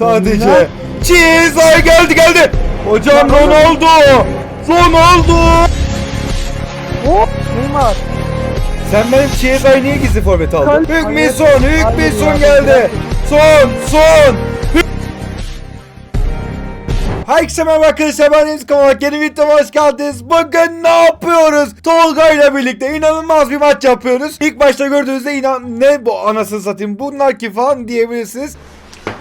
Sadece Chiesa geldi geldi. Hocam Ronaldo. Ronaldo. Hop Neymar. Sen benim Chiesa'yı niye gizli forvet aldın? Hükmi son, Hükmi son geldi. Son, son. Herkese merhaba arkadaşlar ben Deniz Kamalak yeni videoma hoş geldiniz. Bugün ne yapıyoruz? Tolga ile birlikte inanılmaz bir maç yapıyoruz. İlk başta gördüğünüzde inan ne bu anasını satayım bunlar ki falan diyebilirsiniz.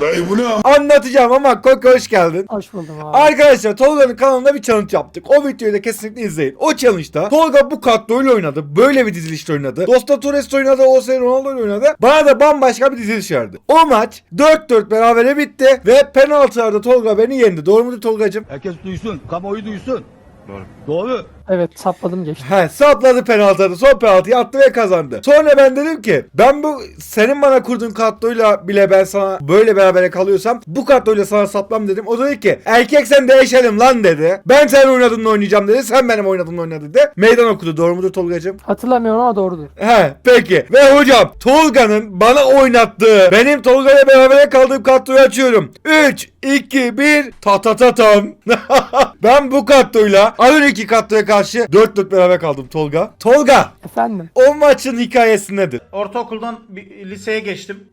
Dayı bu ne? Anlatacağım ama Koko hoş geldin. Hoş buldum abi. Arkadaşlar Tolga'nın kanalında bir challenge yaptık. O videoyu da kesinlikle izleyin. O challenge'da Tolga bu kadroyla oynadı. Böyle bir dizilişle oynadı. Dosta Torres oynadı. Jose Ronaldo ile oynadı. Bana da bambaşka bir diziliş verdi. O maç 4-4 berabere bitti ve penaltılarda Tolga beni yendi. Doğru mudur Tolgacığım? Herkes duysun, kamuoyu duysun. Doğru. Doğru. Evet sapladım geçti. He sapladı penaltıları. Son penaltıyı attı ve kazandı. Sonra ben dedim ki ben bu senin bana kurduğun kadroyla bile ben sana böyle berabere kalıyorsam bu kadroyla sana saplam dedim. O da dedi ki erkek sen değişelim lan dedi. Ben senin oynadığınla oynayacağım dedi. Sen benim oynadığımla oyna dedi. Meydan okudu. Doğru mudur Tolgacığım? Hatırlamıyorum ama doğrudur. He peki. Ve hocam Tolga'nın bana oynattığı benim Tolga'yla berabere kaldığım kadroyu açıyorum. 3, 2, 1 ta ta ta tam. ben bu kadroyla az önceki kadroya karşı 4-4 beraber kaldım Tolga. Tolga Efendim. o maçın hikayesi nedir? Ortaokuldan bir liseye geçtim.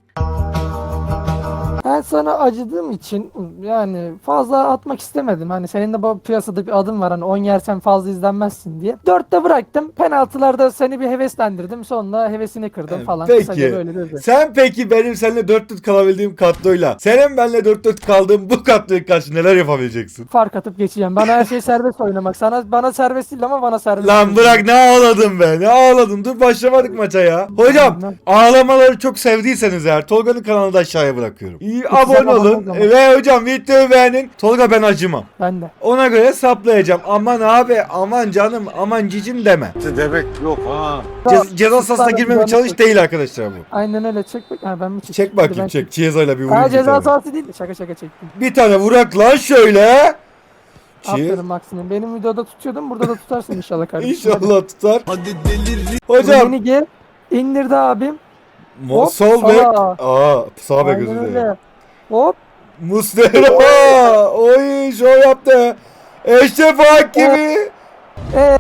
Ben sana acıdığım için yani fazla atmak istemedim. Hani senin de bu piyasada bir adım var hani 10 yersen fazla izlenmezsin diye. 4'te bıraktım. Penaltılarda seni bir heveslendirdim. Sonra hevesini kırdım falan. Kısaca Peki. böyle. Sen peki benim seninle 4-4 kalabildiğim kadroyla senin benimle 4-4 kaldığım bu kadroya karşı neler yapabileceksin? Fark atıp geçeceğim. Bana her şey serbest oynamak. Sana bana serbest değil ama bana serbest. Lan bırak ne ağladın be ne ağladın dur başlamadık maça ya. Hocam ağlamaları çok sevdiyseniz eğer Tolga'nın kanalını da aşağıya bırakıyorum. İyi abone olun abone olun. ve hocam videoyu beğenin. Tolga ben acımam. Ben de. Ona göre saplayacağım. Aman abi aman canım aman cicim deme. Demek yok ha. Ce- ceza sahasına girmeme çalış değil arkadaşlar bu. Aynen öyle çek bak. Ha ben mi çekeyim? Çek Hadi bakayım ben çek. Chiesa'yla bir Ha vurayım bir ceza tane. sahası değil. Şaka şaka çektim. Bir tane vurak lan şöyle. Chiesa. Aferin Maksim'im. Benim videoda tutuyordum. Burada da tutarsın inşallah kardeşim. İnşallah tutar. Hadi delir. Hocam Beni gel. İndirdi abim. mo- Hop, sol bek. sağa. Aa sağ bek Aynen özür dilerim. öyle. Hop. Muslera. Oy şov yaptı. Eşref Hakimi. Ee,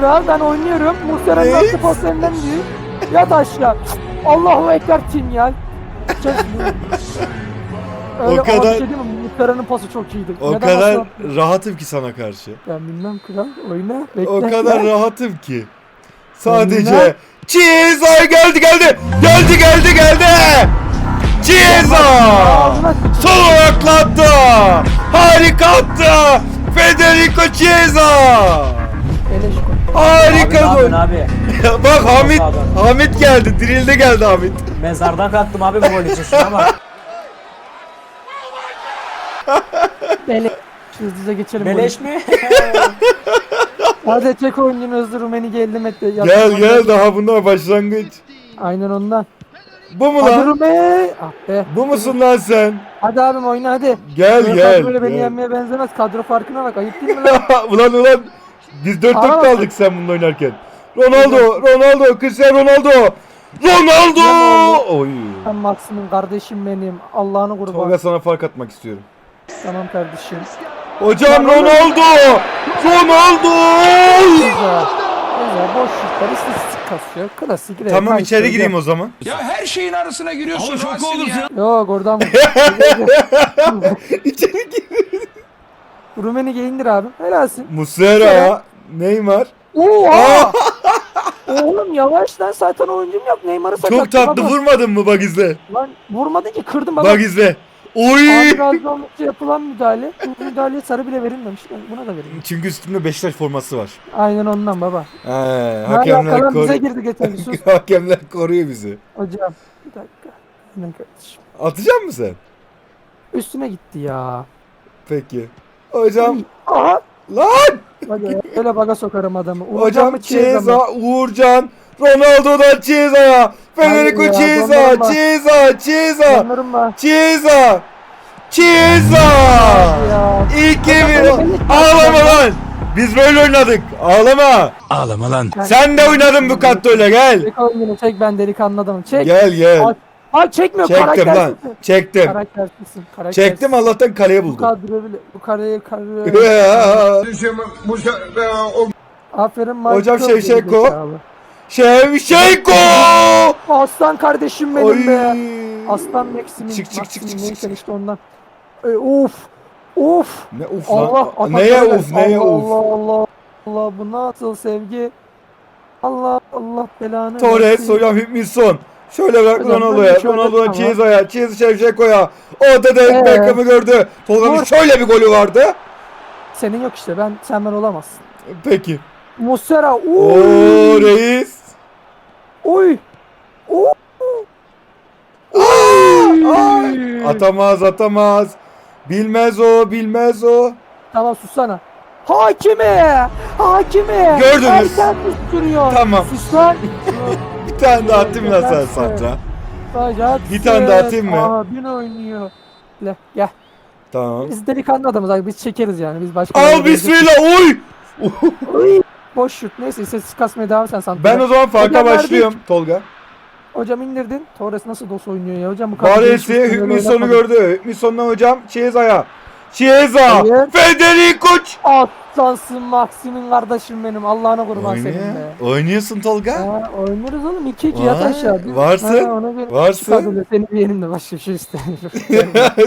kral ben oynuyorum. Muslera'nın attığı pas senden büyük. Yat aşağı. Allahu Ekber sinyal. Çok- Öyle O kadar- şey değil? Muslera'nın pası çok iyiydi. O Neden kadar asla- rahatım ki sana karşı. Ben bilmem kral. Oyna. Bekle. O kadar rahatım ki. Sadece Önüne- Chiesa geldi geldi. Geldi geldi geldi. Sıçayım. Sol ayakla attı. Harika attı. Federico Chiesa. Harika Abi, gol. abi? Bak Hamit, Abi. Hamit geldi. Drill'de geldi Hamit. Mezardan kalktım abi bu gol için şuna bak. Beleş. Hızlıca geçelim. Beleş mi? Hadi çek oyuncunu hızlı Rumeni geldim et. Gel gel daha bunlar başlangıç. Aynen ondan. Bu mu Hadi lan? Ah be. Bu musun lan sen? Hadi abim oyna hadi. Gel Böyle gel. kadroyla beni gel. yenmeye benzemez. Kadro farkına bak. Ayıp değil mi lan? ulan ulan. Biz 4 4 Aa. kaldık sen bununla oynarken. Ronaldo, Ronaldo, Cristiano Ronaldo. Ronaldo! Oy. Sen Maksim'im kardeşim benim. Allah'ını kurban. Tolga sana fark atmak istiyorum. Tamam kardeşim. Hocam Ronaldo! Ronaldo! Güzel. Güzel. Boş şutlar. istatistik kasıyor. Klasik. Tamam kayıt içeri gireyim o zaman. Ya her şeyin arasına giriyorsun. Ama şaka olursun. ya. Yok oradan içeri gir. Rumeni indir abi. Helalsin. Muslera, Neymar. Oha! Oğlum yavaş lan zaten oyuncum yok. Neymar'ı sakat. Çok tatlı vurmadın mı bak izle. Lan vurmadın ki kırdım baba. Bak izle. Oy! Abi yapılan müdahale. Bu müdahaleye sarı bile verilmemiş. Buna da verilmiş. Çünkü üstümde Beşiktaş forması var. Aynen ondan baba. He, Hakemler kalan bize koruyor. girdi geçen. Sus. hakemler koruyor bizi. Hocam bir dakika. Hemen kardeşim. Atacak mısın sen? Üstüne gitti ya. Peki. Hocam Aha. lan! Hadi öyle baga sokarım adamı. Uğurcan Hocam mı? Chiesa, Uğurcan, Ronaldo'dan Chiesa'ya. Federico ya, Chiesa. Chiesa, Chiesa. Chiesa, Chiesa. Ya. 2-1. Ağlama lan. Biz böyle oynadık. Ağlama. Ağlama lan. Sen de oynadın bu kadroyla gel. Çek oyunu çek ben delikanlı adamım. Çek. Gel gel. At. Ay çekmiyor Çektim lan. karaktersizsin. Çektim. Karaktersizsin. karaktersizsin. Çektim Allah'tan kaleye Bu buldum. kadro bile. Bu kareye kareye. Aferin Michael. Hocam şey, Şevşenko. Şevşenko! Aslan kardeşim benim Oy. be. Aslan Maxim'in. Çık, çık, çık, çık, neyse çık. işte ondan. E, of. Of. Ne uf Allah lan? Neye uf neye Allah, uf? Allah Allah Allah bu nasıl sevgi? Allah Allah belanı. Torres hocam Hükminson. Şöyle bırak Ronaldo'ya. şöyle Ronaldo'ya. Chiesa'ya. Chiesa Şevşenko'ya. Orada da Ee? Beckham'ı gördü. Tolga'nın şöyle bir golü vardı. Senin yok işte ben sen ben olamazsın. Peki. Muslera. Oo Uy. Uy. Uy. Ay, Atamaz atamaz. Bilmez o bilmez o. Tamam sussana. Hakime! Hakime! Gördünüz. Erken susturuyor. Tamam. Sus lan. Bir tane daha atayım ya sen. Bacaksın. Bir tane daha atayım mı? Abin oynuyor. Gel, gel. Tamam. Biz delikanlı adamız abi biz çekeriz yani biz başka Al bismillah oy. Uy! Boş şut neyse sessiz kasmaya devam sen Santra. Ben o zaman farka Hocam başlıyorum Tolga. Hocam indirdin. Torres nasıl dos oynuyor ya hocam bu kadar böyle Hükminson'u gördü. Hükminson'dan hocam Chiesa'ya. Chiesa. Hayır. Federico. Atlansın Maxim'in kardeşim benim Allah'ına kurban senin Oynuyor. be. Oynuyorsun Tolga. Ha, oynarız oğlum 2-2 Vay, yat aşağı. varsın, Ha, ona göre varsın. çıkabilir. Seni bir yerimde başka bir şey istemiyorum.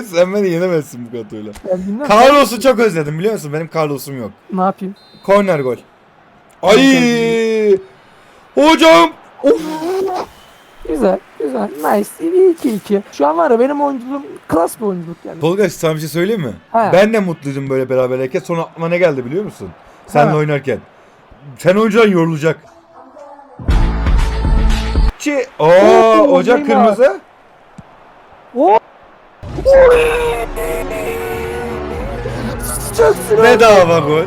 Sen beni yenemezsin bu kadroyla. Ben bilmem. Carlos'u çok özledim biliyor musun? Benim Carlos'um yok. Ne yapayım? Korner gol. Ay! Hocam! Of! Güzel, güzel. Nice. İyi 2-2. Şu an var ya benim oyunculuğum klas bir oyunculuk yani. Tolga sana bir şey söyleyeyim mi? Ha. Ben de mutluydum böyle beraberken. Sonra aklıma ne geldi biliyor musun? Seninle Ha. oynarken. Sen oyuncudan yorulacak. Çi... Oo, Oo, ocak kırmızı. Oo! Bedava gol.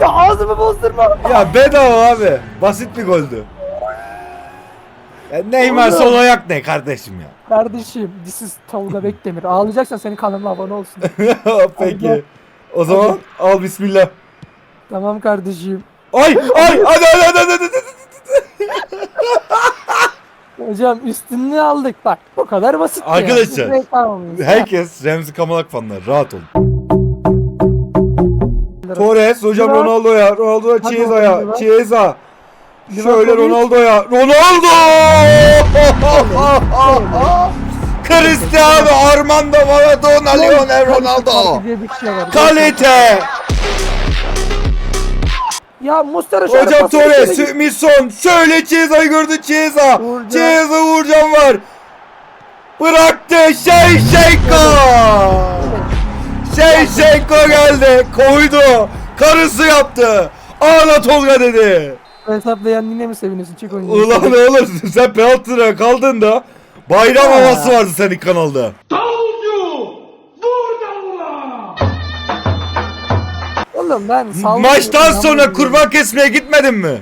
Ya ağzımı bozdurma. Ya bedava abi. Basit bir goldü. Ya Neymar Oğlum. sol ayak ne kardeşim ya? Kardeşim, this is Tolga Bekdemir. Ağlayacaksan senin kanalıma abone olsun. Peki. O zaman al bismillah. tamam kardeşim. Ay ay hadi hadi hadi hadi. hadi. Hocam üstünlüğü aldık bak. Bu kadar basit. Arkadaşlar, Biz tamamız. Herkes Remzi Kamalak fanları rahat olun. Torres hocam Liva- Ronaldo'ya, Ronaldo'ya Hadi Chiesa'ya, Liva. Chiesa. Şöyle Livakovic. Ronaldo'ya, Ronaldo! Cristiano Armando Maradona, Lionel Ronaldo. diye bir şey var. Kalite! Ya Mustara şöyle Hocam pasını Torres, Hümisson, şöyle Chiesa'yı gördü Chiesa. Uğurcan. Chiesa Uğurcan var. Bıraktı Şeyşenko. Şeyşenko geldi, koydu. Karısı yaptı. Ağla Tolga dedi. Hesaplayan yine mi seviniyorsun? Çek oyunu. Ulan ne olur sen penaltıya kaldığında bayram Ha. havası vardı senin kanalda. Oğlum ben sallıyorum. Maçtan sonra kurban kesmeye gitmedin mi?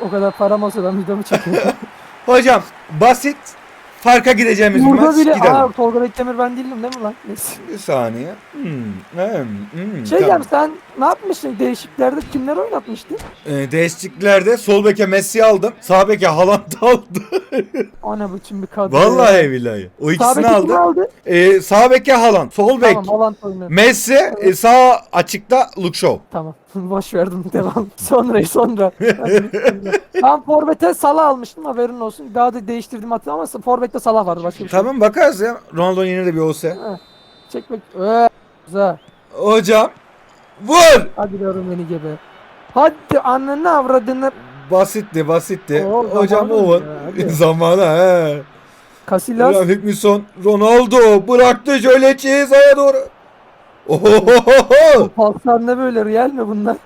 O kadar param olsa ben videomu çekiyorum. Hocam basit farka gideceğimiz Burada maç bile gidelim. aa Tolga Bekdemir ben değilim değil mi lan? Neyse. Bir saniye. Hmm, hmm, hmm, Şey tamam. sen ne yapmıştın değişiklerde kimler oynatmıştın? Ee, değişikliklerde sol beke Messi aldım. Sağ beke Haaland aldı. Ne biçim bir kadro. Vallahi billahi. O ikisini kim aldı. aldı? Ee, sağ beke Haaland. Sol bek Tamam Haaland oynuyor. Messi. e, sağ açıkta Luke Shaw. Tamam. Boş verdim devam. Sonra sonra. ben forvete Salah almıştım haberin olsun. Daha da değiştirdim hatta ama forvette Salah vardı başka bir şey. Tamam bakarız ya. Ronaldo yine de bir olsa. yok. Çek bek. Ee, güzel. Hocam. Vur. Hadi diyorum beni gibi. Hadi ananı avradını. Basitti basitti. Oo, Hocam Owen. Zamanı he. Casillas. Hükmüson. Ronaldo bıraktı şöyle Chiesa'ya doğru. Ohohoho. Paslar ne böyle real mi bunlar?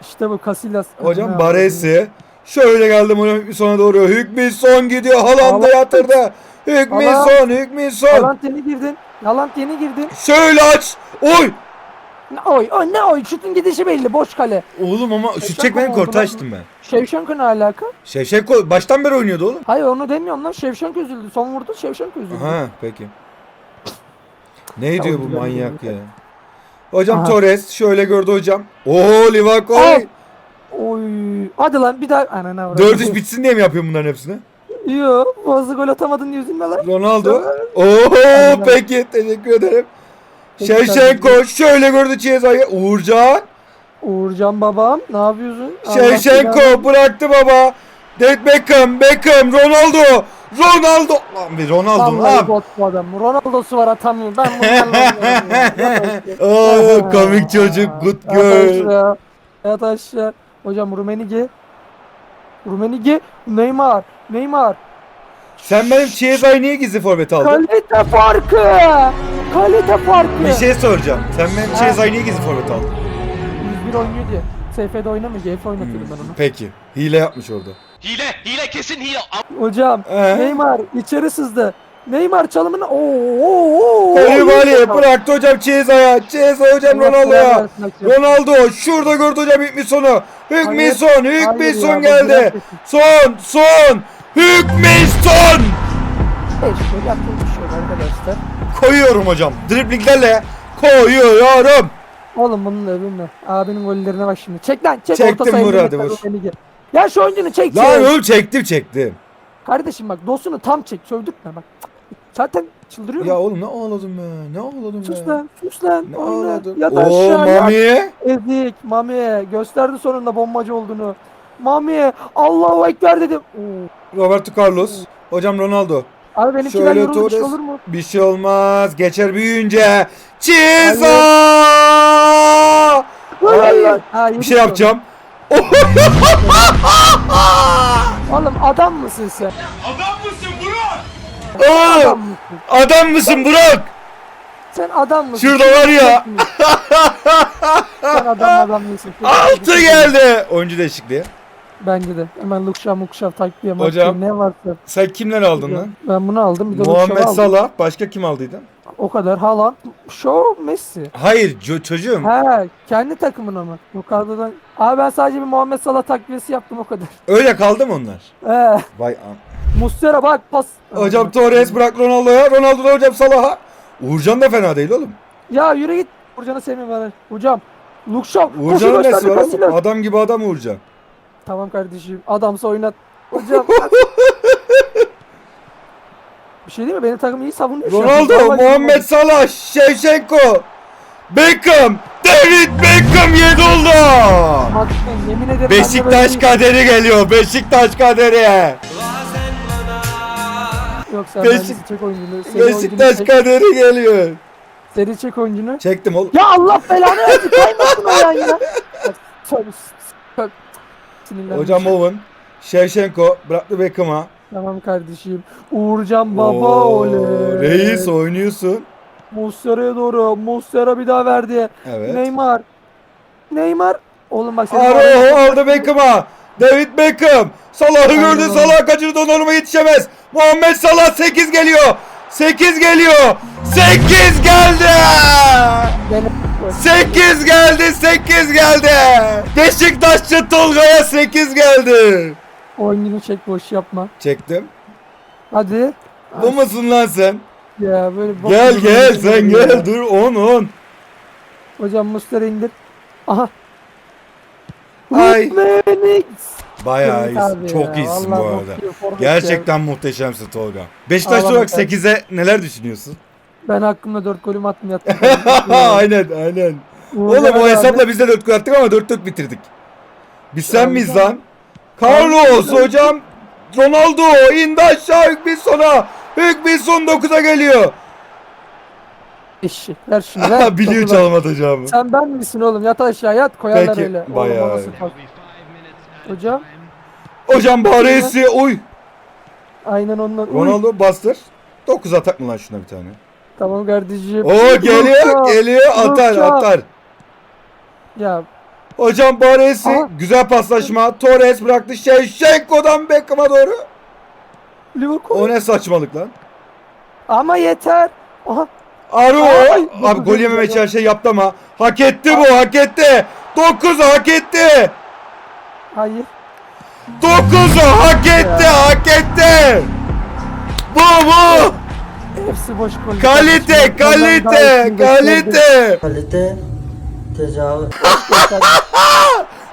İşte bu Casillas. Hocam Baresi. Şöyle geldim hocam Hükmüson'a doğru. Hükmüson gidiyor. Haaland'a Haaland. yatırdı. Hükmüson, Hükmüson. Haaland yeni girdin. Haaland yeni girdin. Şöyle aç. Oy. Ne oy, oy ne oy şutun gidişi belli boş kale. Oğlum ama şut çekmenin kortu açtım ben. Şevşenko ne alaka? Şevşenko baştan beri oynuyordu oğlum. Hayır onu demiyorum lan Şevşenko üzüldü. Son vurdu Şevşenko üzüldü. Aha peki. Ne diyor bu manyak bir ya? Hocam Aha. Torres şöyle gördü hocam. Oo Livakovic. Oy. Hadi lan bir daha. Anana avradım. 4 iş bitsin diye mi yapıyorum bunların hepsini? Yo fazla gol atamadın diye üzülme lan. Ronaldo. Oo peki teşekkür ederim. Şevşenko şöyle gördü Chiesa'yı. Uğurcan. Uğurcan babam ne yapıyorsun? Şey, Şevşenko bıraktı baba. David Beckham, Beckham, Ronaldo. Ronaldo. Lan bir Ronaldo Vallahi yap? bot bu adam. Ronaldo'su var atamıyor. Ben bunlarla oynuyorum. Komik çocuk. Good Yat girl. aşağı. Yat aşağı. Hocam Rumenigi. Rumenigi. Neymar. Neymar. Sen benim Chiesa'yı niye gizli forvet aldın? Kalite farkı. Kalite farkı. Bir şey soracağım. Sen benim. Chiesa'yı niye gizli forvet aldın? 101 oynuyor diye. SF'de oynamıyor. GF oynatıyordum ben onu. Peki. Hile yapmış orada. Hile, hile kesin hile. Hocam Ee? Neymar içeri sızdı. Neymar çalımını oo oo oo. Kolibali bıraktı hocam Chiesa'ya. Chiesa hocam Allah Ronaldo'ya. belanı versin. Ronaldo şurada gördü hocam Hükmison'u. Hükmison, Hayır ya, Hükmison bu geldi. biraz Son, son. Hükmison. İşte yaptığım bir şey arkadaşlar. Koyuyorum hocam. Driblinglerle koyuyorum. Oğlum bunun övünme. Abinin gollerine bak şimdi. Çek lan çek. Çektim, orta sahaya vur. Ya şu oyuncunu çek. Lan çek. oğlum çektim çektim. Kardeşim bak dostunu tam çek. Sövdürtme bak. Zaten çıldırıyor Ya oğlum ne ağladım be. Ne ağladım Sus be. lan sus lan. Ne Oyna. ağladım. Yat Oo aşağı yat. Mami. Ezik Mami gösterdi sonunda bombacı olduğunu. Mami Allahu Ekber dedim. Oo. Roberto Carlos. Hocam Ronaldo. Abi benimkiler yorulmuş Torres. olur mu? Bir şey olmaz. Geçer büyüyünce. Ha, Bir şey yapacağım. Oğlum adam mısın sen? Aa, Adam mısın? adam mısın Burak? Sen adam mısın? Şurada var ya. Sen adam adam mısın? Altı geldi. Oyuncu değişikliği. Bence de. Hemen Lukşav Mukşav takviye Hocam. ne varsa. Sen kimden aldın lan? Ben bunu aldım. Bir de Muhammed. Salah. Başka kim aldıydın? O kadar. Haaland. Show Messi. Hayır ço- çocuğum. He kendi takımına mı? Yukarıdan. Abi ben sadece bir Muhammed Salah takviyesi yaptım o kadar. Öyle kaldı mı onlar? He. Vay an. Muslera bak pas. Hocam Torres bırak Ronaldo'ya. Ronaldo da hocam Salah'a. Uğurcan da fena değil oğlum. Ya yürü git. Burcan'ı sevmiyorum ben. Hocam. Lukşav. koşu Uğurcan'ın nesi gösterdi var oğlum? Adam gibi adam Uğurcan. Tamam kardeşim. Adamsa oynat. Hocam. Bir şey değil mi? Benim takım iyi savunuyor. Ronaldo, Muhammed Salah, Shevchenko, Beckham, David Beckham yedi oldu. Bak, yemin ederim ben de Beşiktaş kaderi geliyor. Beşiktaş kaderi. Yok sen Beşik- çek oyuncunu. Seri Beşiktaş oyuncunu kaderi geliyor. Seri çek oyuncunu. Çektim oğlum. Ya Allah belanı versin. Kaymasın o yan ya. Sinirlendim. Hocam Owen, Shevchenko bıraktı Beckham'a. Tamam kardeşim. Uğurcan baba Oo, oley. Reis oynuyorsun. Muslera'ya doğru. Muslera bir daha verdi. Evet. Neymar. Neymar. Oğlum bak senin Araujo aldı Beckham'a. David Beckham. Salah'ı gördü. Salah kaçırdı. Donnarumma yetişemez. Muhammed Salah 8 geliyor. 8 geliyor. 8 geldi. Gene- 8 geldi. 8 geldi. Beşiktaşçı Tolga'ya 8 geldi. Oyuncunu çek boş yapma. Çektim. Hadi. Bu musun lan sen? Ya böyle Gel gel sen ya. gel. Dur 10 10. Hocam Muslera indir. Aha. Ay. Bayağı iyisin. abi Çok ya, iyisin bu arada. bakıyor, forvet ya. Gerçekten muhteşemsin Tolga. Beşiktaşlı olarak sen. 8'e neler düşünüyorsun? Ben hakkımda 4 golüm attım yattım. aynen aynen. Oğlum o hesapla biz de 4 gol attık ama 4-4 bitirdik. Biz sen Abi miyiz lan? Carlos hocam. Ronaldo indi aşağı Hükminson'a. Hükminson 9'a geliyor. Eşi. Ver şunu ver. Biliyor Topu ver. çalmatacağımı. Sen ben misin oğlum? Yat aşağı yat koyarlar Peki, öyle. Oğlum, bayağı o nasıl pas? Hocam Hocam Baresi oy. aynen ondan. Uy, Ronaldo bastır. 9 atak mı lan şuna bir tane? Tamam kardeşim. Oo geliyor geliyor atar atar. Ya Hocam Baresi Aha. güzel paslaşma. Torres bıraktı Şevşenko'dan Beckham'a doğru. Liverpool. O ne saçmalık lan? Ama yeter. Aha. Aro Ay, abi gol yememe için her şey yaptı ama hak etti bu hak etti. 9'u hak etti. Hayır. 9'u hak etti hak etti. Bu bu. Hepsi boş gol. Kalite kalite kalite. kalite tecavüz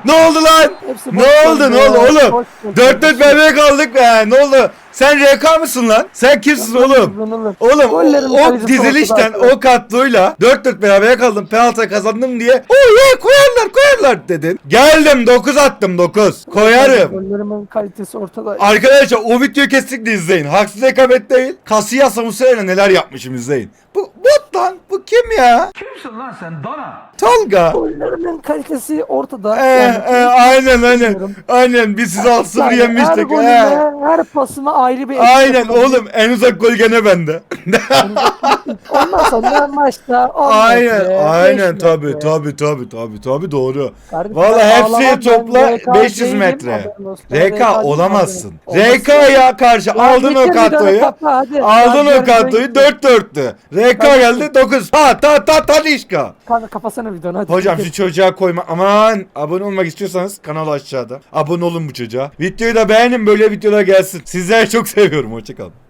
Ne oldu lan? Hepsi Ne boş oldu ne oldu oğlum? 4 4 BB kaldık be. Ne oldu? Sen RK mısın lan? Sen kimsin oğlum? Kazanılır. Oğlum Gollerin o, dizilişten ortada. o kadroyla 4-4 beraber kaldım penaltı kazandım diye o ye koyarlar koyarlar dedin. Geldim 9 attım 9. Koyarım. Gollerimin kalitesi ortada. Arkadaşlar o videoyu kesinlikle izleyin. Haksız rekabet değil. Casillas Muslera'yla neler yapmışım izleyin. Bu bot lan. Bu kim ya? Kimsin lan sen dana? Tolga. Gollerimin kalitesi ortada. Ee, Yani- e, aynen aynen. bilmiyorum. Aynen biz sizi 6-0 Yani her yenmiştik. golüme, He. her pasıma ayrı bir Aynen oğlum en uzak gol gene bende. Ondan sonra maçta 10 aynen aynen 5 tabi tabi tabi tabi tabi doğru. Valla hepsini topla RK 500 değilim, metre. RK olamazsın. RK'ya karşı aldın o bir kadroyu. Aldın o kadroyu yarın 4 4'tü. RK geldi 9. Ha ta ta Talişka. Kanka kafasına videonu hadi. Hocam şu çocuğa koyma. Aman abone olmak istiyorsanız kanal aşağıda. Abone olun bu çocuğa. Videoyu da beğenin böyle videolar gelsin. Sizleri çok seviyorum. Hoşçakalın.